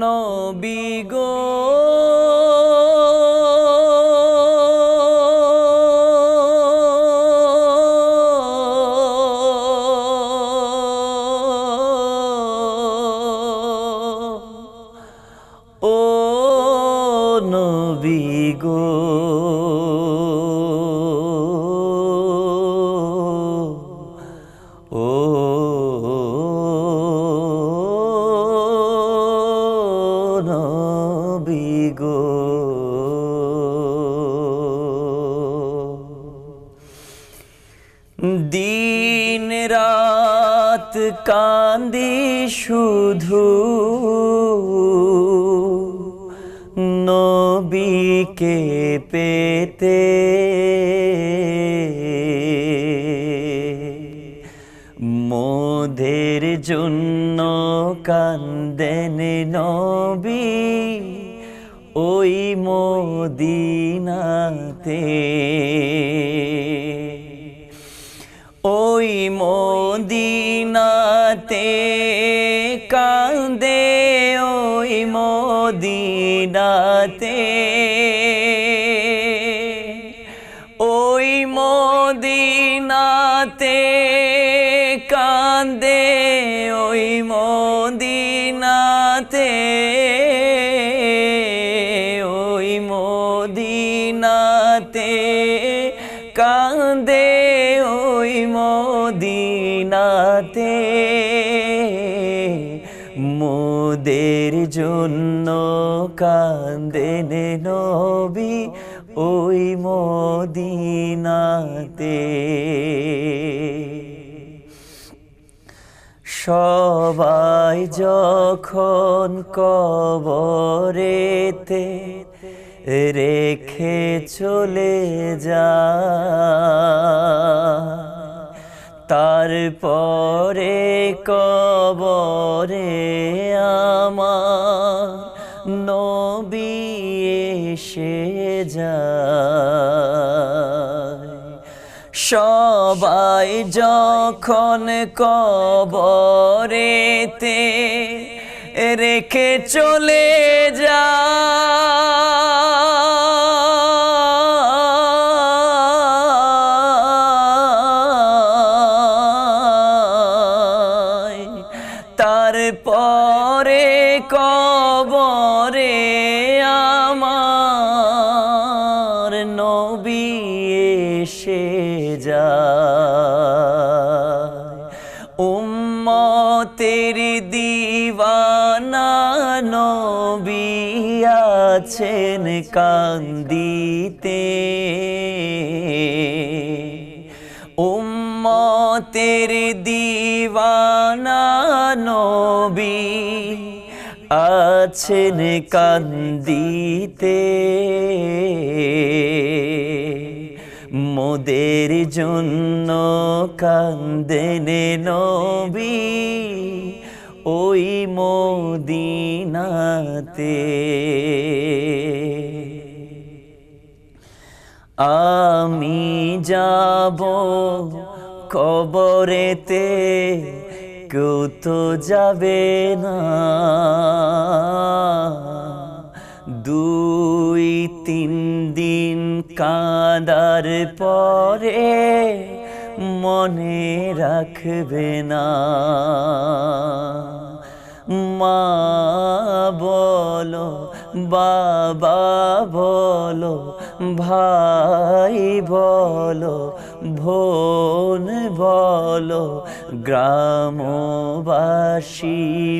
নবী গো। দিন রাত কান্দি শুধু। নবীকে পেতে মোদের জন্য কান্দেন নবী ওই মোদিনাতে। মোদিনাতে কান্দে ওই মোদিনাতে। ওই মোদিনাতে কান্দে ওই মোদিনাতে। মোদের জন্য কান্দেন নবী ওই মোদিনাতে। সবাই যখন কবরেতে রেখে চলে যা তারপরে কবরে আমার নবী এসে যায়। সবাই যখন কবরেতে রেখে চলে যায় তারপরে কবরে আমার নবী এসে যায়। উম্মতের দিওয়ানা নবী আছেন কান্দিতে। উম্মতের দিওয়ানা নবী আছেন কান্দিতে। মোদের জন্য কান্দেন নবী ওই মোদিনাতে। আমি যাব কবরেতে কেউ তো যাবে না। দুই তিন দিন কাঁদার পরে মনে রাখবে না। মা বলো, বাবা বলো, ভাই বলো, বোন বলো, গ্রামবাসী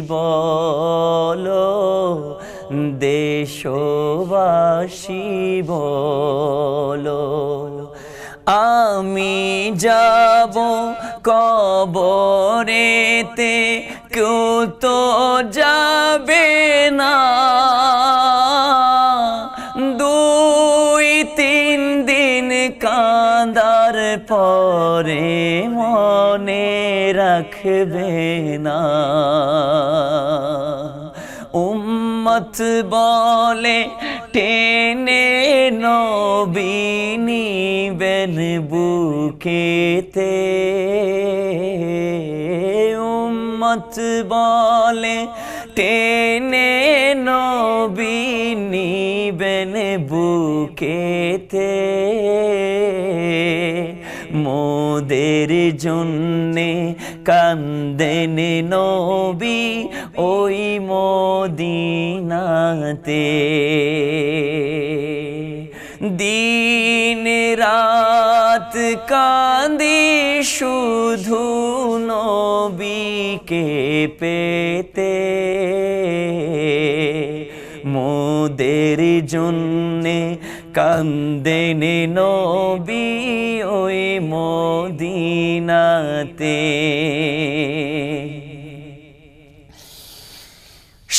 বলো, দেশবাসী বলো। আমি যাব কবরেতে কেউ তো যাবে না। দুই তিন দিন কাঁদার পরে মনে রাখবে না। উম্মত বলে টেনে নবীনি বেন বুকেতে। উম্মত বলে টেনে নবী নিবেন বুকেতে। মোদের জন্যে কান্দেন নবী ওই মদিনাতে। দিন রাত কান্দি শুধু নবীকে পেতে। মোদের জন্যে কান্দেন নবী ওই মদিনাতে।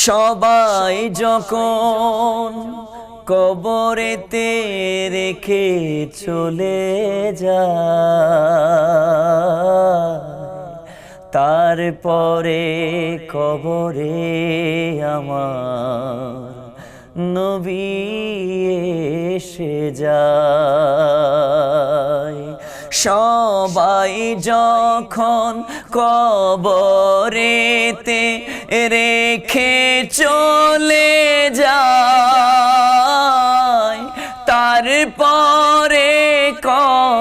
সবাই যখন কবরেতে রেখে চলে যায় তারপরে কবরে আমার নবী এসে যায়। সবাই যখন কবরেতে রেখে চলে যায়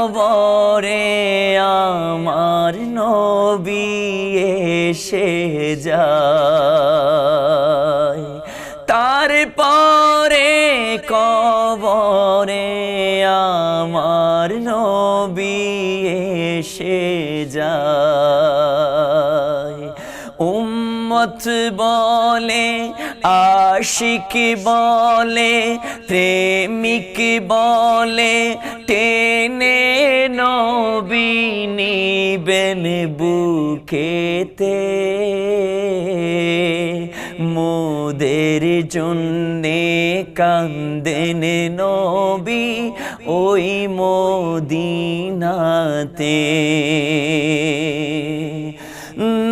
কবরে আমার নবী এসে যায়। তারপরে কবরে আমার নবী এসে যায়। উম্মত বলে আশিক বলে, প্রেমিক বলে, টেনে নবী নিবেন বুকেতে। মোদের জন্যে কান্দেন নবী ওই মদিনাতে।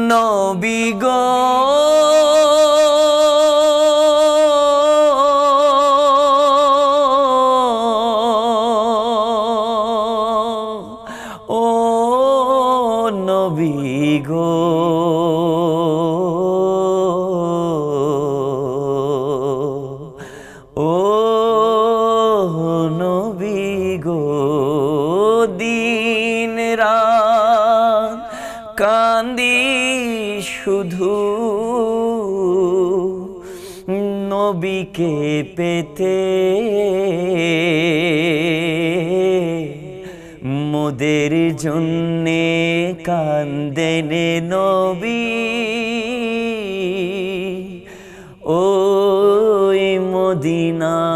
নবী গো কান্দি শুধু নবীকে পেতে মোদের জন্যে কান্দেন নবী। ওই মদিনাতে